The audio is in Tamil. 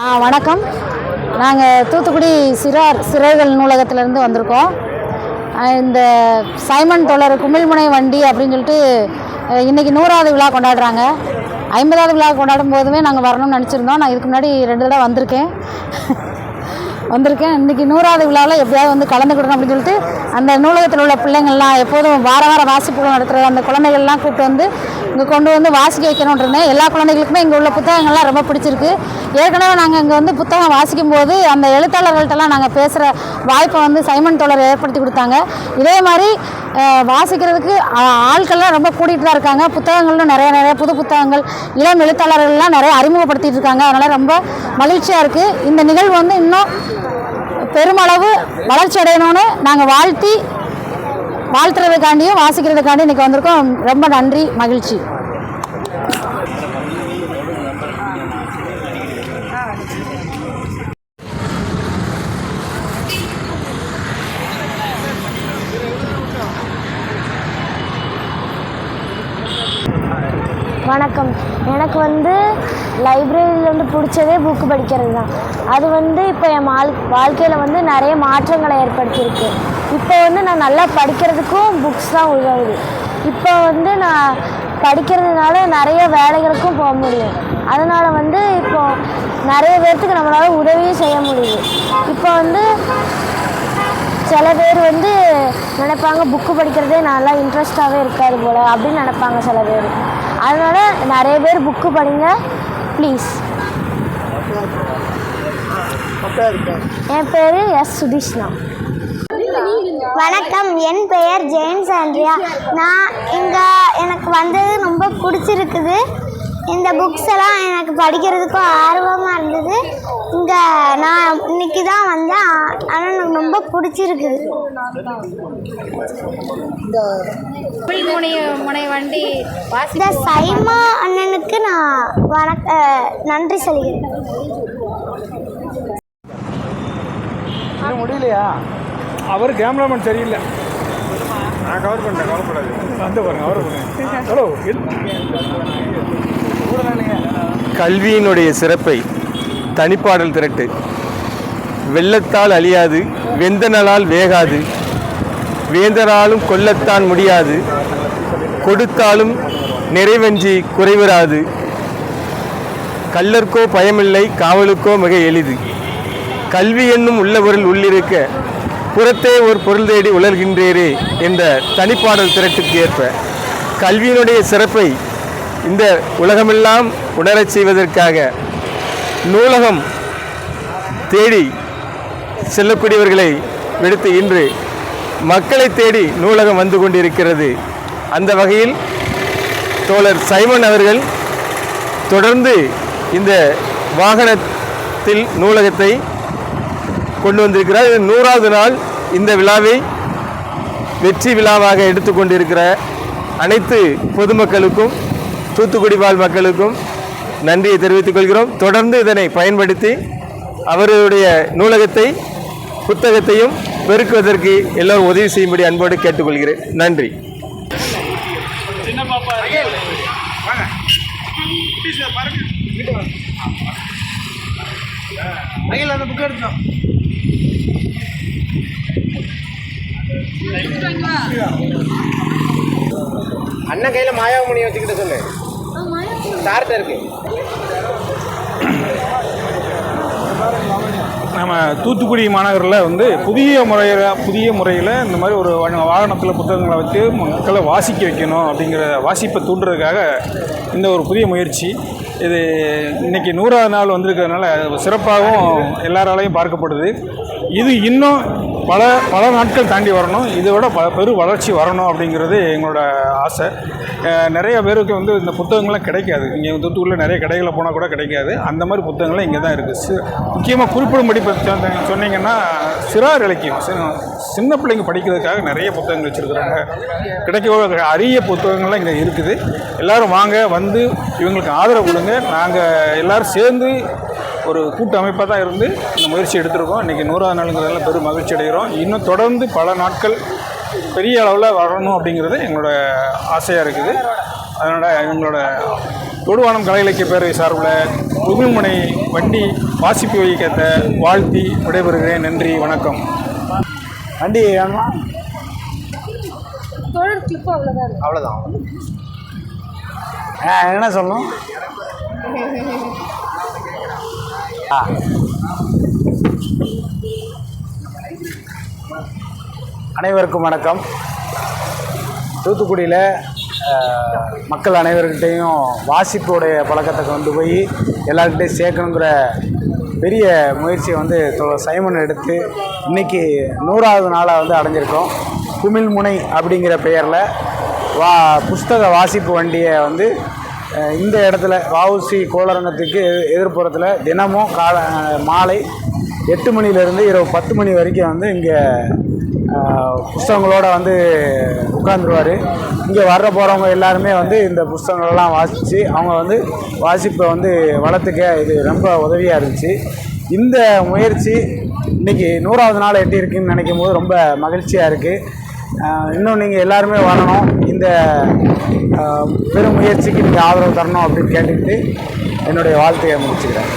ஆ வணக்கம். நாங்கள் தூத்துக்குடி சிறார் சிறைகள் நூலகத்திலேருந்து வந்திருக்கோம். இந்த சைமன் தொடர் குமிழ்முனை வண்டி அப்படின்னு சொல்லிட்டு இன்றைக்கி நூறாவது விழா கொண்டாடுறாங்க. ஐம்பதாவது விழா கொண்டாடும் போதுமே நாங்கள் வரணும்னு நினச்சிருந்தோம். நான் இதுக்கு முன்னாடி ரெண்டு தடவை வந்திருக்கேன். வந்திருக்கேன். இன்றைக்கி நூறாவது விழாவில் எப்படியாவது வந்து கலந்துக்கிடணும் அப்படின்னு சொல்லிட்டு அந்த நூலகத்தில் உள்ள பிள்ளைங்கள்லாம் எப்போதும் வார வார வாசிப்புகள் நடத்துகிற அந்த குழந்தைகள்லாம் கூப்பிட்டு வந்து இங்கே கொண்டு வந்து வாசிக்க வைக்கணுன்றேன் எல்லா குழந்தைகளுக்குமே இங்கே உள்ள புத்தகங்கள்லாம் ரொம்ப பிடிச்சிருக்கு. ஏற்கனவே நாங்கள் இங்கே வந்து புத்தகம் வாசிக்கும் போது அந்த எழுத்தாளர்கள்ட்டெல்லாம் நாங்கள் பேசுகிற வாய்ப்பை வந்து சைமன் தோழர் ஏற்படுத்தி கொடுத்தாங்க. இதே மாதிரி வாசிக்கிறதுக்கு ஆட்கள்லாம் ரொம்ப கூட்டிகிட்டு தான் இருக்காங்க. புத்தகங்களும் நிறைய நிறைய புது புத்தகங்கள் இளம் எழுத்தாளர்கள்லாம் நிறைய அறிமுகப்படுத்திட்டு இருக்காங்க. அதனால் ரொம்ப மகிழ்ச்சியாக இருக்குது இந்த நிகழ்வு வந்து இன்னும் பெருமளவு வளர்ச்சி அடையணும்னு நாங்கள் வாழ்த்தி வாழ்த்துறதுக்காண்டியும் வாசிக்கிறதுக்காண்டி இன்றைக்கி வந்திருக்கோம். ரொம்ப நன்றி மகிழ்ச்சி. வணக்கம். எனக்கு வந்து லைப்ரரியில் வந்து பிடிச்சதே புக்கு படிக்கிறது தான். அது வந்து இப்போ என் வாழ் வாழ்க்கையில் வந்து நிறைய மாற்றங்களை ஏற்படுத்தியிருக்கு. இப்போ வந்து நான் நல்லா படிக்கிறதுக்கும் புக்ஸ் தான் உதவுது. இப்போ வந்து நான் படிக்கிறதுனால நிறைய வேலைகளுக்கும் போக முடியும். அதனால் வந்து இப்போ நிறைய பேர்த்துக்கு நம்மளால் உதவியும் செய்ய முடியுது. இப்போ வந்து சில பேர் வந்து நினைப்பாங்க புக்கு படிக்கிறதே நல்லா இன்ட்ரெஸ்டாகவே இருக்காது போல் அப்படின்னு நினைப்பாங்க சில பேர். அதனால் நிறைய பேர் புக்கு படிங்க ப்ளீஸ் என் பேர் எஸ் சுதீஷ்ணா. வணக்கம். என் பெயர் ஜெயின் ஆண்ட்ரியா. நான் இங்கே எனக்கு வந்தது ரொம்ப பிடிச்சிருக்குது. இந்த புக்ஸ் எல்லாம் எனக்கு படிக்கிறதுக்கும் ஆர்வமாக இருந்தது. இங்கே நான் இன்னைக்கு தான் வந்தேன். ஆனால் எனக்கு ரொம்ப பிடிச்சிருக்குது முனை முனை வண்டி இந்த சைமா அண்ணனுக்கு நான் வணக்க நன்றி சொல்கிறேன் முடியலையா? அவர் கேமராமேன் சரியில்லை. நான் கவர் பண்ணிட்டேன் கவலைப்படாது வந்து பாருங்க அவர் பாருங்க. ஹலோ கல்வியினுடைய சிறப்பை தனிப்பாடல் திரட்டு. வெள்ளத்தால் அழியாது வெந்தனலால் வேகாது வேந்தராலும் கொல்லத்தான் முடியாது கொடுத்தாலும் நிறைவஞ்சி குறைவராது. கள்ளர்க்கோ பயமில்லை காவலுக்கோ மிக எளிது. கல்வி என்னும் உள்ளவரில் உள்ளிருக்க புறத்தே ஒரு பொருள் தேடி உலர்கின்றேரே என்ற தனிப்பாடல் திரட்டுக்கு ஏற்ப கல்வியினுடைய சிறப்பை இந்த உலகமெல்லாம் உணரச் செய்வதற்காக நூலகம் தேடி செல்லக்கூடியவர்களை விடுத்து இன்று மக்களை தேடி நூலகம் வந்து கொண்டிருக்கிறது. அந்த வகையில் தோழர் சைமன் அவர்கள் தொடர்ந்து இந்த வாகனத்தில் நூலகத்தை கொண்டு வந்திருக்கிறார். இது நூறாவது நாள் இந்த விழாவை வெற்றி விழாவாக எடுத்துக்கொண்டிருக்கிற அனைத்து பொதுமக்களுக்கும் தூத்துக்குடி வாழ் மக்களுக்கும் நன்றியை தெரிவித்துக் கொள்கிறோம். தொடர்ந்து இதனை பயன்படுத்தி அவருடைய நூலகத்தை புத்தகத்தையும் பெருக்குவதற்கு எல்லோரும் உதவி செய்யும்படி அன்போடு கேட்டுக்கொள்கிறேன். நன்றி. கையில் அந்த புக் எடுத்தோம் அண்ணன் கையில் வச்சுக்கிட்ட சொல்லு. சார்ட்ட இருக்கு. நம்ம தூத்துக்குடி மாநகரில் வந்து புதிய முறையில் புதிய முறையில் இந்த மாதிரி ஒரு வாகனத்தில் புத்தகங்களை வச்சு மக்களை வாசிக்க வைக்கணும் அப்படிங்கிற வாசிப்பை தூண்டுறதுக்காக இந்த ஒரு புதிய முயற்சி. இது இன்னைக்கு நூறாவது நாள் வந்திருக்கிறதுனால சிறப்பாகவும் எல்லாராலையும் பார்க்கப்படுது. இது இன்னும் பல பல நாட்கள் தாண்டி வரணும். இதை விட ப பெரு வளர்ச்சி வரணும் அப்படிங்கிறது எங்களோட ஆசை. நிறைய பேருக்கு வந்து இந்த புத்தகங்கள்லாம் கிடைக்காது. இங்கே தூத்துக்குள்ளே நிறைய கடைகளில் போனால் கூட கிடைக்காது. அந்த மாதிரி புத்தகங்கள்லாம் இங்கே தான் இருக்குது முக்கியமாக குறிப்பிடும்படி சொன்ன- சொன்னீங்கன்னா சிறார் இலக்கியம். சின்ன பிள்ளைங்க படிக்கிறதுக்காக நிறைய புத்தகங்கள் வச்சுருக்குறாங்க. கிடைக்க அரிய புத்தகங்கள்லாம் இங்கே இருக்குது. எல்லோரும் வாங்க வந்து இவங்களுக்கு ஆதரவு கொடுங்க. நாங்கள் எல்லாரும் சேர்ந்து ஒரு கூட்டு அமைப்பாக தான் இருந்து இந்த முயற்சி எடுத்திருக்கோம். இன்றைக்கி நூறாவது நாளுங்கிறதெல்லாம் பெரும் மகிழ்ச்சி அடைகிறோம் இன்னும் தொடர்ந்து பல நாட்கள் பெரிய அளவில் வரணும் அப்படிங்கிறது எங்களோட ஆசையாக இருக்குது. அதனால் எங்களோட தொடுவானம் கலை இலக்கிய பேரவை சார்பில் புதுமனை வண்டி வாசிப்பு வைக்கத்தை வாழ்த்தி விடைபெறுகிறேன். நன்றி வணக்கம். வண்டி வேணுமா? அவ்வளோதான் ஆ, என்ன சொல்லணும்? ஆ அனைவருக்கும் வணக்கம். தூத்துக்குடியில் மக்கள் அனைவர்கிட்டையும் வாசிப்புடைய பழக்கத்தை கொண்டு போய் எல்லாருக்கிட்டையும் சேர்க்கணுங்கிற பெரிய முயற்சியை வந்து சைமன் எடுத்து இன்னைக்கு நூறாவது நாளாக வந்து அடைஞ்சிருக்கோம். குமிழ் முனை அப்படிங்கிற பெயரில் வா புஸ்தக வாசிப்பு வண்டியை வந்து இந்த இடத்துல வஉசி கோளரங்கத்துக்கு எதிர்- எதிர்ப்புறத்தில் தினமும் கால மாலை எட்டு மணிலேருந்து இரவு பத்து மணி வரைக்கும் வந்து இங்கே புஸ்தகங்களோட வந்து உட்காந்துருவார் இங்கே வர்ற போகிறவங்க எல்லாருமே வந்து இந்த புஸ்தகங்களெல்லாம் வாசித்து அவங்க வந்து வாசிப்பை வந்து வளர்த்துக்க இது ரொம்ப உதவியாக இருந்துச்சு. இந்த முயற்சி இன்னைக்கு நூறாவது நாள் எட்டி இருக்குன்னு நினைக்கும் போது ரொம்ப மகிழ்ச்சியாக இருக்குது இன்னும் நீங்கள் எல்லாருமே வரணும். இந்த பெரும் முயற்சிக்கு நீங்கள் ஆதரவு தரணும் அப்படின்னு கேட்டுக்கிட்டு என்னுடைய வாழ்த்தையை முடிச்சுக்கிறேன்.